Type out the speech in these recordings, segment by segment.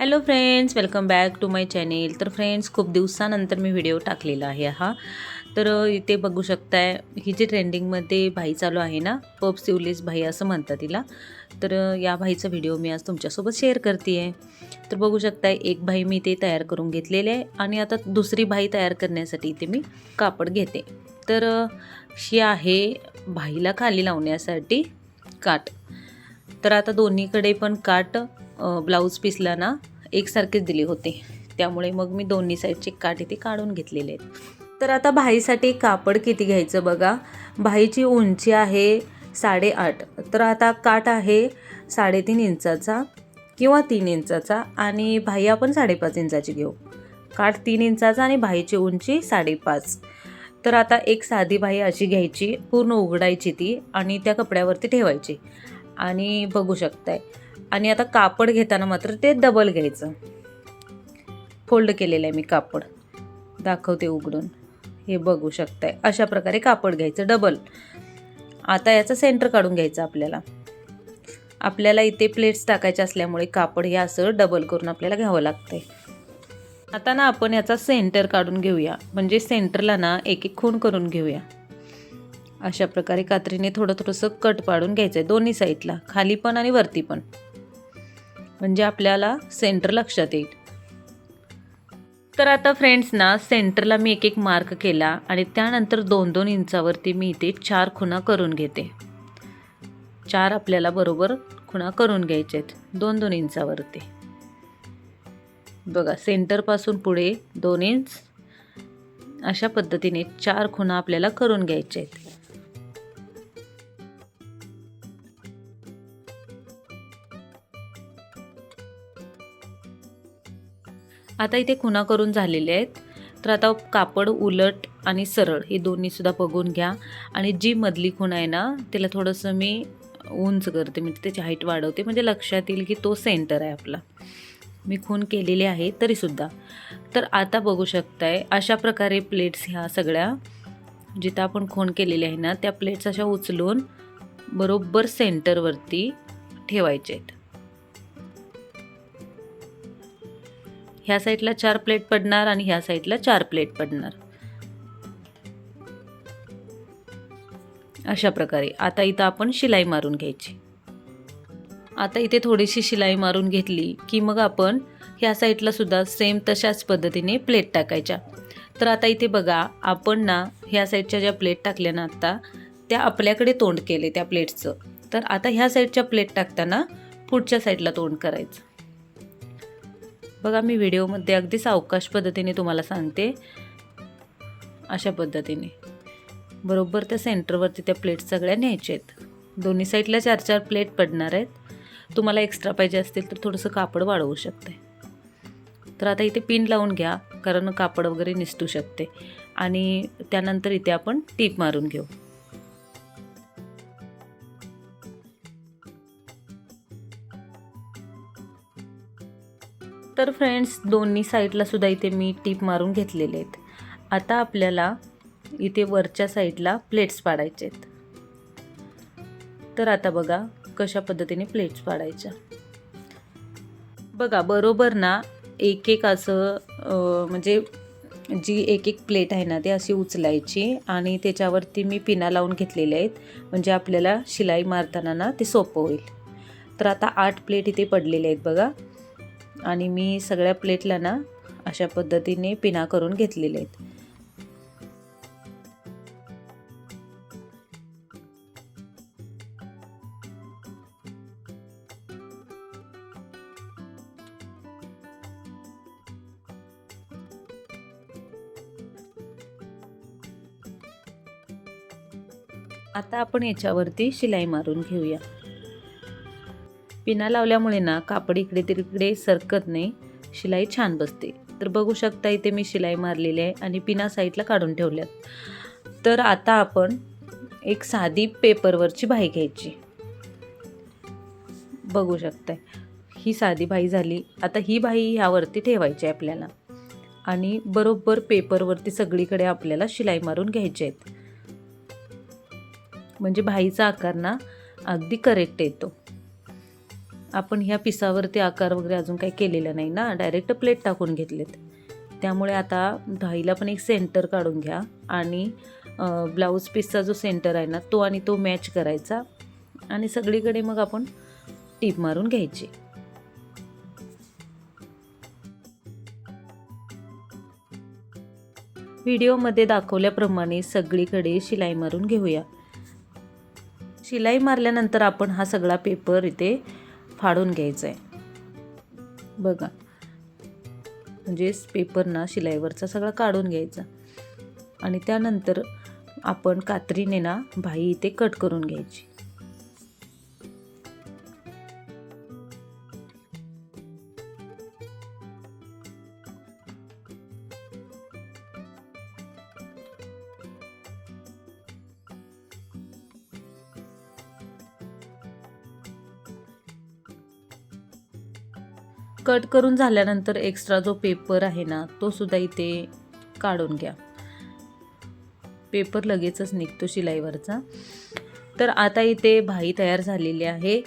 Hello friends welcome back to my channel तर friends खूप दिवसानंतर मी व्हिडिओ टाकलेला आहे हा. तर इथे बघू शकताय ही जी ट्रेंडिंगमध्ये भाई चालू आहे ना पप सिवलेस भाई असं म्हणतात तिला. तर या भाईचा व्हिडिओ मी आज तुमच्यासोबत शेअर करते आहे तर बघू शकताय एक भाई मी इथे तयार करून घेतलेले आहे आणि आता दुसरी भाई तयार करण्यासाठी इथे मी कापड घेते. तर ही आहे भाईला खाली लावण्यासाठी काठ तर आता दोन्हीकडे पण काठ ब्लाऊज पीसला ना एकसारखेच दिले होते. त्यामुळे मग मी दोन्ही साईडचे काठ इथे काढून घेतलेले आहेत. तर आता भाईसाठी कापड किती घ्यायचं बघा. भाईची उंची आहे साडेआठ. तर आता काठ आहे साडेतीन इंचाचा किंवा तीन इंचाचा आणि भाई आपण साडेपाच इंचाची घेऊ. काठ तीन इंचाचा आणि भाईची उंची साडेपाच. तर आता एक साधी भाई अशी घ्यायची पूर्ण उघडायची ती आणि त्या कपड्यावरती ठेवायची. आणि बघू शकताय. आणि आता कापड घेताना मात्र ते डबल घ्यायचं. फोल्ड केलेलं आहे मी कापड. दाखवते उघडून. हे बघू शकताय. अशा प्रकारे कापड घ्यायचं डबल आता याचं सेंटर काढून घ्यायचं आपल्याला. आपल्याला इथे प्लेट्स टाकायचे असल्यामुळे कापड हे असं डबल करून आपल्याला घ्यावं लागतंय. आता ना आपण याचा सेंटर काढून घेऊया. म्हणजे सेंटरला ना एक एक खूण करून घेऊया. अशा प्रकारे कात्रीने थोडं थोडंसं कट पाडून घ्यायचं आहे दोन्ही साईडला खाली पण आणि वरती पण. म्हणजे आपल्याला सेंटर लक्षात येईल. तर आता फ्रेंड्स ना सेंटरला मी एक एक मार्क केला आणि त्यानंतर दोन दोन इंचावरती मी इथे चार खुणा करून घेते. चार आपल्याला बरोबर खुणा करून घ्यायच्या आहेत दोन दोन इंचावरती. बघा सेंटरपासून पुढे दोन इंच अशा पद्धतीने चार खुणा आपल्याला करून घ्यायच्या आहेत. आता इथे खुणा करून झालेले आहेत. तर आता कापड उलट आणि सरळ हे दोन्हीसुद्धा बघून घ्या. आणि जी मधली खूण आहे ना त्याला थोडंसं मी उंच करते म्हणजे त्याची हाईट वाढवते. म्हणजे लक्षात येईल की तो सेंटर आहे आपला. मी खून केलेली आहे तरीसुद्धा. तर आता बघू शकताय अशा प्रकारे प्लेट्स ह्या सगळ्या जिथं आपण खून केलेले आहे ना त्या प्लेट्स अशा उचलून बरोबर सेंटरवरती ठेवायचे आहेत. ह्या साईडला चार प्लेट पडणार आणि ह्या साईडला चार प्लेट पडणार. अशा प्रकारे. आता इथं आपण शिलाई मारून घ्यायची. आता इथे थोडीशी शिलाई मारून घेतली की मग आपण ह्या साईडला सुद्धा सेम तशाच पद्धतीने प्लेट टाकायच्या. तर आता इथे बघा आपण ना ह्या साईडच्या ज्या प्लेट टाकल्या ना आत्ता त्या आपल्याकडे तोंड केले त्या प्लेटचं. तर आता ह्या साईडच्या प्लेट टाकताना पुढच्या साईडला तोंड करायचं. बघा मी व्हिडिओमध्ये अगदी सावकाश पद्धतीने तुम्हाला सांगते. अशा पद्धतीने. बरोबर त्या सेंटरवरती त्या प्लेट सगळ्या न्यायच्या आहेत. दोन्ही साईडला चार चार प्लेट पडणार आहेत. तुम्हाला एक्स्ट्रा पाहिजे असतील तर थोडंसं कापड वाढवू शकते. तर आता इथे पिन लावून घ्या कारण कापड वगैरे निसटू शकते. आणि त्यानंतर इथे आपण टीप मारून घेऊ. तर फ्रेंड्स दोन्ही साईडला सुद्धा इथे मी टीप मारून घेतलेले आहेत. आता आपल्याला इथे वरच्या साईडला प्लेट्स पाडायचे आहेत. तर आता बघा कशा पद्धतीने प्लेट्स पाडायच्या. बघा बरोबर ना एक एक असं म्हणजे जी एक एक प्लेट आहे ना ती अशी उचलायची आणि त्याच्यावरती मी पिना लावून घेतलेले आहेत. म्हणजे आपल्याला शिलाई मारताना ना ते सोपं होईल. तर आता आठ प्लेट इथे पडलेले आहेत बघा. आणि मी सगळ्या प्लेटला ना अशा पद्धतीने पिना करून घेतलेले आहेत. आता आपण याच्यावरती शिलाई मारून घेऊया. पिना लावल्यामुळे ना कापड इकडे तिकडे सरकत नाही. शिलाई छान बसते. तर बघू शकता इथे मी शिलाई मारलेली आहे आणि पिना साईडला काढून ठेवल्यात. तर आता आपण एक साधी पेपरवरची भाई घ्यायची. बघू शकताय. ही साधी भाई झाली. आता ही भाई ह्यावरती ठेवायची आहे आपल्याला. आणि बरोबर पेपरवरती सगळीकडे आपल्याला शिलाई मारून घ्यायची आहेत. म्हणजे भाईचा आकार ना अगदी करेक्ट येतो. आपण ह्या पिसावरती आकार वगैरे अजून काही केलेला नाही ना डायरेक्ट प्लेट टाकून घेतलेत. त्यामुळे आता दहीला पण एक सेंटर काढून घ्या आणि ब्लाऊज पीसचा जो सेंटर आहे ना तो आणि तो मॅच करायचा आणि सगळीकडे मग आपण टीप मारून घ्यायची. व्हिडिओमध्ये दाखवल्याप्रमाणे सगळीकडे शिलाई मारून घेऊया. शिलाई मारल्यानंतर आपण हा सगळा पेपर इथे फाडून घ्यायचं आहे बघा. म्हणजेच पेपरना शिलाईवरचा सगळा काढून घ्यायचा. आणि त्यानंतर आपण कात्रीने ना भाई इथे कट करून घ्यायची. कट करून झाल्यानंतर एक्स्ट्रा जो पेपर आहे ना तो सुद्धा इथे काढून घ्या. पेपर लगेचच निघतो शिलाईवरचा. तर आता इथे भाई तयार झालेली आहे.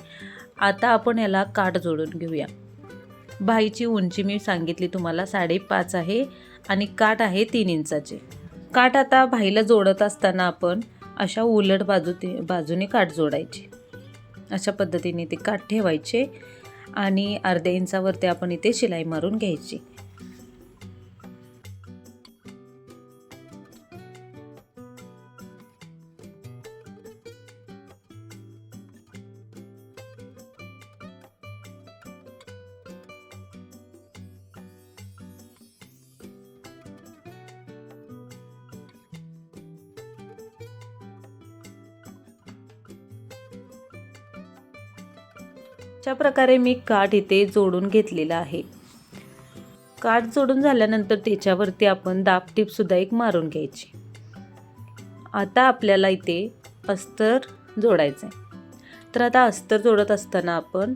आता आपण याला काठ जोडून घेऊया. भाईची उंची मी सांगितली तुम्हाला साडेपाच आहे आणि काठ आहे तीन इंचाचे. काठ आता भाईला जोडत असताना आपण अशा उलट बाजू ते बाजूने काठ जोडायची. अशा पद्धतीने ते काठ ठेवायचे. आणि अर्ध्या इंचावरती आपण इथे शिलाई मारून घ्यायची. अशा प्रकारे मी काठ इथे जोडून घेतलेला आहे. काठ जोडून झाल्यानंतर त्याच्यावरती आपण दाबटीपसुद्धा एक मारून घ्यायची. आता आपल्याला इथे अस्तर जोडायचं आहे तर आता अस्तर जोडत असताना आपण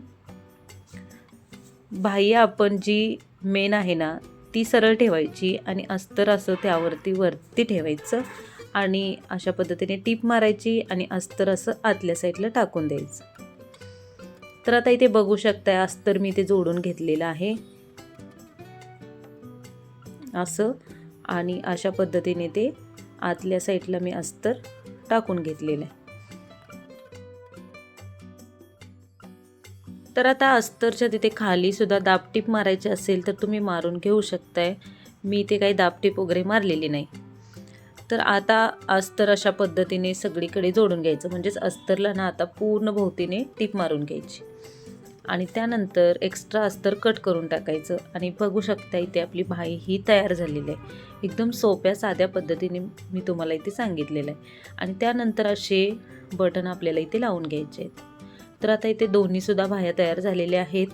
बाह्य आपण जी मेन आहे ना ती सरळ ठेवायची आणि अस्तर असं त्यावरती वरती ठेवायचं आणि अशा पद्धतीने टीप मारायची आणि अस्तर असं आतल्या साईडला टाकून द्यायचं. तर आता इथे बघू शकताय अस्तर मी ते जोडून घेतलेलं आहे. असं. आणि अशा पद्धतीने ते आतल्या साईडला मी अस्तर टाकून घेतलेलं आहे. तर आता अस्तरच्या तिथे खाली सुद्धा दाबटीप मारायची असेल तर तुम्ही मारून घेऊ शकताय. मी इथे काही दाबटीप वगैरे मारलेली नाही. तर आता अस्तर अशा पद्धतीने सगळीकडे जोडून घ्यायचं. म्हणजेच अस्तरला ना आता पूर्ण भोवतीने टीप मारून घ्यायची. आणि त्यानंतर एक्स्ट्रा अस्तर कट करून टाकायचं. आणि बघू शकता इथे आपली भाई ही तयार झालेली आहे. एकदम सोप्या साध्या पद्धतीने मी तुम्हाला इथे सांगितलेलं आहे. आणि त्यानंतर असे बटन आपल्याला इथे लावून घ्यायचे आहेत. तर आता इथे दोन्हीसुद्धा भाया तयार झालेल्या आहेत.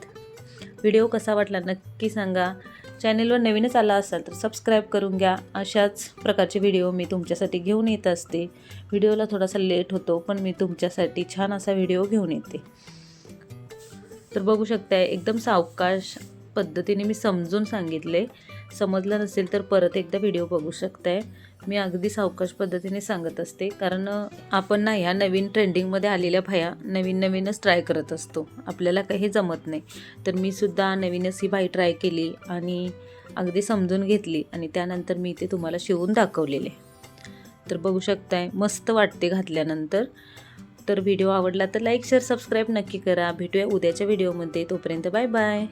व्हिडिओ कसा वाटला नक्की सांगा. चॅनेलवर नवीनच आला असाल तर सबस्क्राईब करून घ्या. अशाच प्रकारचे व्हिडिओ मी तुमच्यासाठी घेऊन येत असते. व्हिडिओला थोडासा लेट होतो पण मी तुमच्यासाठी छान असा व्हिडिओ घेऊन येते. तर बघू शकताय एकदम सावकाश पद्धतीने मी समजून सांगितले. समजलं नसेल तर परत एकदा व्हिडिओ बघू शकताय. मी अगदी सावकाश पद्धतीने सांगत असते. कारण आपण ना ह्या नवीन ट्रेंडिंगमध्ये आलेल्या भाया नवीन नवीनच ट्राय करत असतो. आपल्याला काही जमत नाही. तर मी सुद्धा नवीनच ही बाई ट्राय केली आणि अगदी समजून घेतली आणि त्यानंतर मी ते तुम्हाला शिवून दाखवलेले. तर बघू शकताय मस्त वाटते घातल्यानंतर. तर व्हिडिओ आवडला तर लाईक शेअर सबस्क्राईब नक्की करा. भेटूया उद्याच्या व्हिडिओमध्ये तोपर्यंत बाय बाय